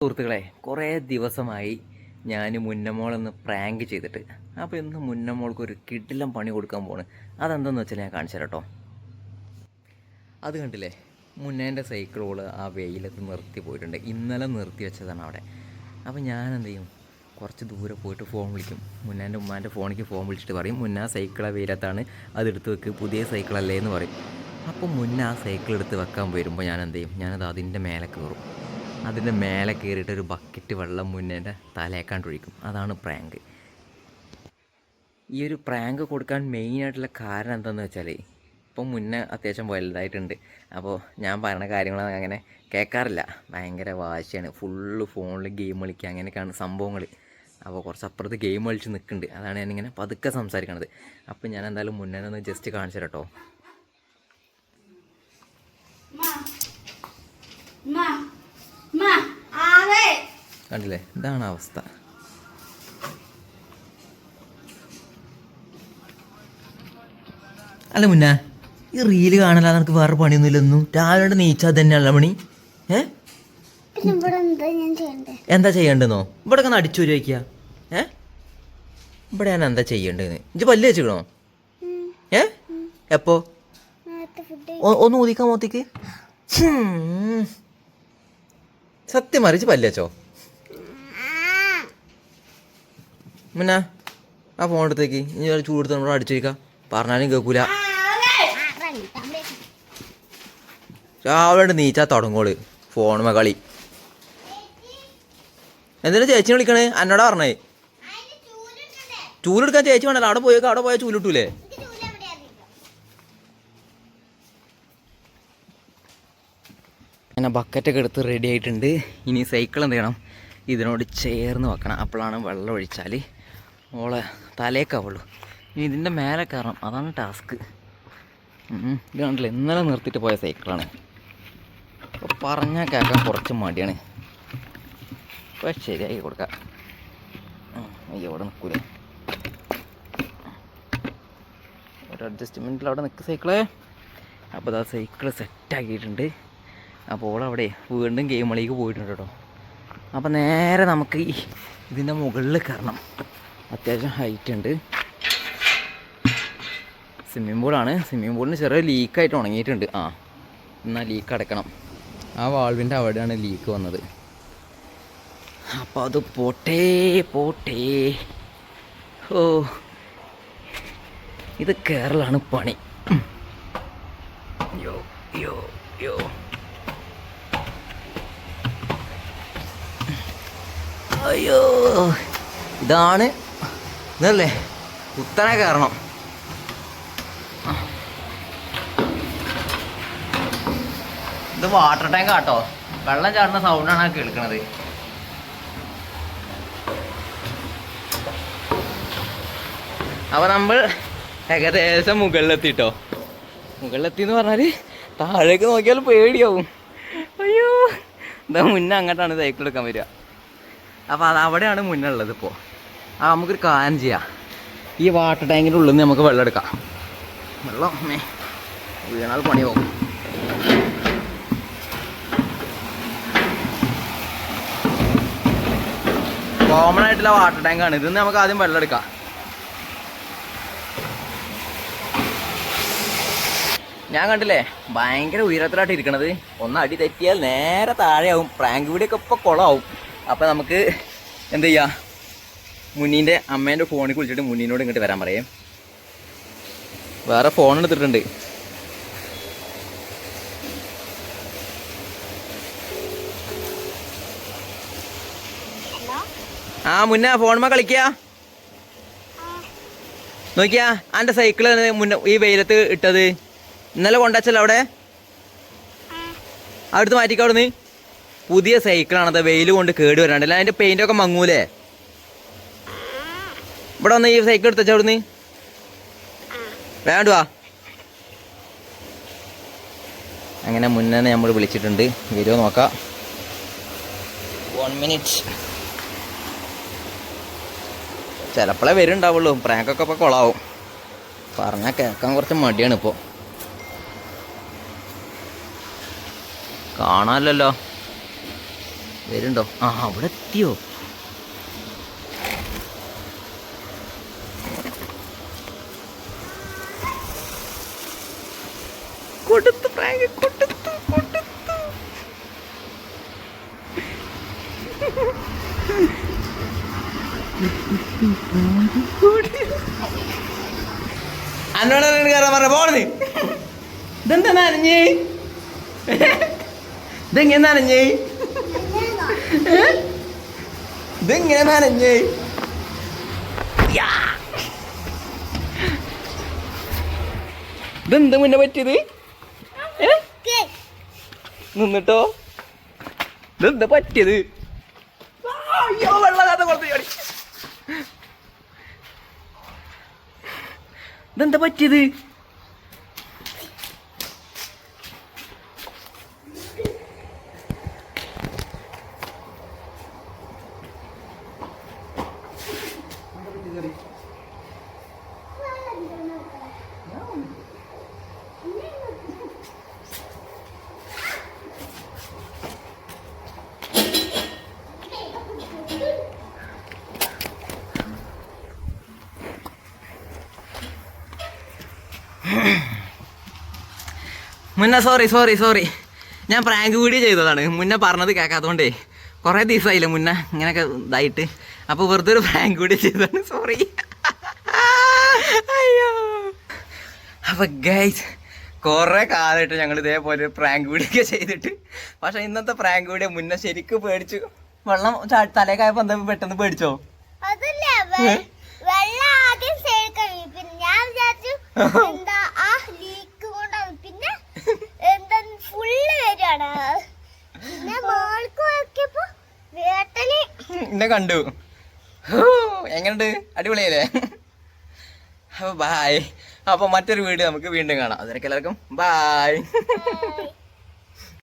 സുഹൃത്തുക്കളെ കുറേ ദിവസമായി ഞാൻ മുന്നമോളൊന്ന് പ്രാങ്ക് ചെയ്തിട്ട്. അപ്പോൾ ഇന്ന് മുന്നമോൾക്ക് ഒരു കിടിലം പണി കൊടുക്കാൻ പോണ്. അതെന്തെന്ന് വെച്ചാൽ ഞാൻ കാണിച്ചു കേട്ടോ അത് കണ്ടില്ലേ? മുന്നേന്റെ സൈക്കിളുകൾ ആ വെയിലത്ത് നിർത്തി പോയിട്ടുണ്ട്. ഇന്നലെ നിർത്തി വെച്ചതാണ് അവിടെ. അപ്പോൾ ഞാൻ എന്ത് ചെയ്യും? കുറച്ച് ദൂരെ പോയിട്ട് ഫോൺ വിളിക്കും. മുന്നേന്റെ ഉമ്മാന്റെ ഫോണിലേക്ക് ഫോൺ വിളിച്ചിട്ട് പറയും മുന്ന ആ വെയിലത്താണ് അതെടുത്ത് വെക്ക് പുതിയ സൈക്കിളല്ലേ? എന്ന് പറയും. അപ്പോൾ മുന്നേ ആ സൈക്കിൾ എടുത്ത് വെക്കാൻ വരുമ്പോൾ ഞാൻ എന്ത് ചെയ്യും? ഞാനത് അതിന്റെ മേലെ കയറും. അതിന്റെ മേലെ കയറിയിട്ട് ഒരു ബക്കറ്റ് വെള്ളം മുന്നേന്റെ തലേക്കാണ്ട് ഒഴിക്കും അതാണ് പ്രാങ്ക് ഈ ഒരു പ്രാങ്ക് കൊടുക്കാൻ മെയിനായിട്ടുള്ള കാരണം എന്താണെന്ന് വെച്ചാൽ ഇപ്പം മുന്നേ അത്യാവശ്യം വലുതായിട്ടുണ്ട്. അപ്പോൾ ഞാൻ പറയുന്ന കാര്യങ്ങളൊന്നും അങ്ങനെ കേൾക്കാറില്ല ഭയങ്കര വാശിയാണ്. ഫുള്ള് ഫോണിൽ ഗെയിം കളിക്കുക അങ്ങനെയൊക്കെയാണ് സംഭവങ്ങൾ അപ്പോൾ കുറച്ച് അപ്പുറത്ത് ഗെയിം കളിച്ച് നിൽക്കുന്നുണ്ട്. അതാണ് ഞാനിങ്ങനെ പതുക്കെ സംസാരിക്കണത്. അപ്പോൾ ഞാൻ എന്തായാലും മുന്നേ ഒന്ന് ജസ്റ്റ് കാണിച്ചു കേട്ടോ. Ma. കണ്ടില്ലേ? ഇതാണ് അവസ്ഥ. അല്ല മുന്ന ഈ റീൽ കാണലാതെ നിനക്ക് വേറെ പണിയൊന്നുമില്ലെന്നും? രാവിലെ നീച്ചാൽ തന്നെയല്ല പണി ഏ? എന്താ ചെയ്യണ്ടെന്നോ? ഇവിടെ ഒന്ന് അടിച്ചു വയ്ക്കുക ഏ? ഇവിടെ ഞാൻ എന്താ ചെയ്യണ്ടെന്ന്? ഇജ്ജ് പല്ല് വെച്ചിക്കണോ ഏ? എപ്പോ? ഒന്ന് ഊതിക്കാൻ മോത്തേക്ക്. സത്യം മറിച്ച് പല്ലച്ചോ മുന്ന ആ ഫോൺ എടുത്തേക്ക്. ഇനി ഒരു ചൂട് നമ്മൾ അടിച്ചു വയ്ക്കാം പറഞ്ഞാലും കേൾക്കൂല. രാവിലെ നീച്ചാ തുടങ്ങോൾ ഫോണുമ കളി. എന്തിനാ ചേച്ചി വിളിക്കണേ? എന്നോടാ പറഞ്ഞേ. ചൂലെടുക്കാൻ ചേച്ചി വേണ്ടല്ലോ അവിടെ പോയേക്കാ അവിടെ പോയാൽ ചൂലിട്ടൂലേ അങ്ങനെ ബക്കറ്റൊക്കെ എടുത്ത് റെഡി ആയിട്ടുണ്ട്. ഇനി സൈക്കിൾ എന്ത് ചെയ്യണം? ഇതിനോട് ചേർന്ന് വെക്കണം. അപ്പോഴാണ് വെള്ളം ഒഴിച്ചാൽ ഓളെ തലേക്കാവുള്ളൂ ഇനി ഇതിന്റെ മേലെ കയറണം. അതാണ് ടാസ്ക് ഇത് കണ്ടില്ല? ഇന്നലെ നിർത്തിയിട്ട് പോയ സൈക്കിളാണ് അപ്പോൾ പറഞ്ഞാൽ കേൾക്കാൻ കുറച്ച് മടിയാണ്. അപ്പോൾ ശരിയായി കൊടുക്കാം. അയ്യോ അവിടെ നിൽക്കൂല ഒരു അഡ്ജസ്റ്റ്മെന്റിൽ അവിടെ നിൽക്കുക സൈക്കിളേ അപ്പോൾ അത് സൈക്കിൾ സെറ്റാക്കിയിട്ടുണ്ട് അപ്പോൾ അവിടെ വീണ്ടും ഗെയിം കളിക്ക് പോയിട്ടുണ്ട് കേട്ടോ. അപ്പോൾ നേരെ നമുക്ക് ഈ ഇതിന്റെ മുകളിൽ കയറണം. അത്യാവശ്യം ഹൈറ്റ് ഉണ്ട്. സ്വിമ്മിംഗ് പൂളാണ് സ്വിമ്മിംഗ് പൂളിന് ചെറിയ ലീക്കായിട്ട് ഉണങ്ങിയിട്ടുണ്ട്. ആ എന്നാൽ ലീക്ക് അടക്കണം. ആ വാൾവിന്റെ അവിടെയാണ് ലീക്ക് വന്നത്. അപ്പോൾ അത് പോട്ടേ പോട്ടേ. ഓ ഇത് കേരളാണ് പണി. യോ യോ യോ. അയ്യോ. ഇതാണ് ഇതല്ലേ? കുത്തനെ കയറണം. ഇത് വാട്ടർ ടാങ്ക് ആട്ടോ. വെള്ളം ചാടുന്ന സൗണ്ടാണ് കേൾക്കുന്നത് അപ്പോൾ നമ്മൾ ഏകദേശം മുകളിലെത്തിട്ടോ. മുകളിലെത്തി എന്ന് പറഞ്ഞാൽ താഴേക്ക് നോക്കിയാൽ പേടിയാവും. അയ്യോ. ഇതാ മുന്നേ അങ്ങോട്ടാണ് സൈക്കിൾ എടുക്കാൻ വരിക. അപ്പോൾ അത് അവിടെയാണ് മുന്നുള്ളത് ഇപ്പോൾ ആ നമുക്കൊരു കാര്യം ചെയ്യാം. ഈ വാട്ടർ ടാങ്കിന്റെ ഉള്ളിൽ നിന്ന് നമുക്ക് വെള്ളം എടുക്കാം. വെള്ളം വീണാൽ വീണാൽ പണിയാവും. കോമൺ ആയിട്ടുള്ള വാട്ടർ ടാങ്കാണ് നിന്ന് നമുക്ക് ആദ്യം വെള്ളം എടുക്കാം. ഞാൻ കണ്ടില്ലേ? ഭയങ്കര ഉയരത്തിലായിട്ട് ഇരിക്കണത് ഒന്ന് അടി തെറ്റിയാൽ നേരെ താഴെയാവും. പ്രാങ്ക് വീടൊക്കെ ഇപ്പൊ കുളമാവും അപ്പോൾ നമുക്ക് എന്ത് ചെയ്യാം? മുന്നീന്റെ അമ്മേന്റെ ഫോണിൽ വിളിച്ചിട്ട് മുന്നീനോട് ഇങ്ങോട്ട് വരാൻ പറയാം. വേറെ ഫോൺ എടുത്തിട്ടുണ്ട്. ആ മുന്നേ ഫോണുമ്മ കളിക്കുക നോക്കിയാ എന്റെ സൈക്കിൾ മുന്നേ ഈ വെയിലത്ത് ഇട്ടത്. ഇന്നലെ കൊണ്ടുവച്ചല്ലോ അവിടെ? അവിടുത്തെ മാറ്റിക്ക പുതിയ സൈക്കിളാണത് വെയിൽ കൊണ്ട് കേട് വരാണ്ടല്ല പെയിന്റ് ഒക്കെ മങ്ങൂലേ? ഇവിടെ വന്ന് ഈ സൈക്കിൾ എടുത്തച്ച അവിടുന്ന്. വേണ്ടുവാ അങ്ങനെ മുന്നേ നമ്മൾ വിളിച്ചിട്ടുണ്ട്. വരുമോ നോക്കാം. One minute ചിലപ്പോഴേ വരുന്നുണ്ടാവുള്ളൂ. പ്രാങ്കൊക്കെ ഇപ്പോൾ കൊളാവും. പറഞ്ഞാൽ കേൾക്കാൻ കുറച്ച് മടിയാണ് ഇപ്പോ. കാണാമല്ലോ വരുന്നുണ്ടോ ആ അവിടെ എത്തിയോ? ഇതെന്താ നനഞ്ഞേ? ഇതെങ്ങനെ നനഞ്ഞ്? ഇതെങ്ങനെ നനഞ്ഞ്. ഇതെന്ത് മുന്നേ പറ്റിയത്? നിന്നിട്ടോ? ഇതെന്താ പറ്റിയത്? അയ്യോ വെള്ളം കാത്ത പുറത്ത് ചാടി. ഇതെന്താ പറ്റിയത്? മുന്നേ സോറി സോറി സോറി ഞാൻ പ്രാങ്ക് വീഡിയോ ചെയ്തതാണ്. മുന്നേ പറഞ്ഞത് കേൾക്കാത്തതുകൊണ്ടേ കുറേ ദിവസമായില്ലേ മുന്നേ ഇങ്ങനെയൊക്കെ ഇതായിട്ട്. അപ്പോൾ വെറുതെ ഒരു പ്രാങ്ക് വീഡിയോ ചെയ്തതാണ്. സോറി അയ്യോ. അപ്പോൾ ഗൈസ് കുറേ കാലമായിട്ട് ഞങ്ങൾ ഇതേപോലെ പ്രാങ്ക് വീഡിയോ ഒക്കെ ചെയ്തിട്ട്. പക്ഷേ ഇന്നത്തെ പ്രാങ്ക് വീഡിയോ മുന്നേ ശരിക്കും പേടിച്ചു. വെള്ളം തലേക്കായപ്പോൾ എന്താ പെട്ടെന്ന് പേടിച്ചോ? അതല്ല വെള്ളം ആദ്യം ശരിക്കും ഞാൻ വിചാരിച്ചു എന്താ എന്നെ കണ്ടു. ഹൂ, എങ്ങനുണ്ട്? അടിപൊളിയല്ലേ? അപ്പോൾ ബായ് അപ്പോൾ മറ്റൊരു വീഡിയോ നമുക്ക് വീണ്ടും കാണാം. അതിനൊക്കെ എല്ലാവർക്കും ബായ്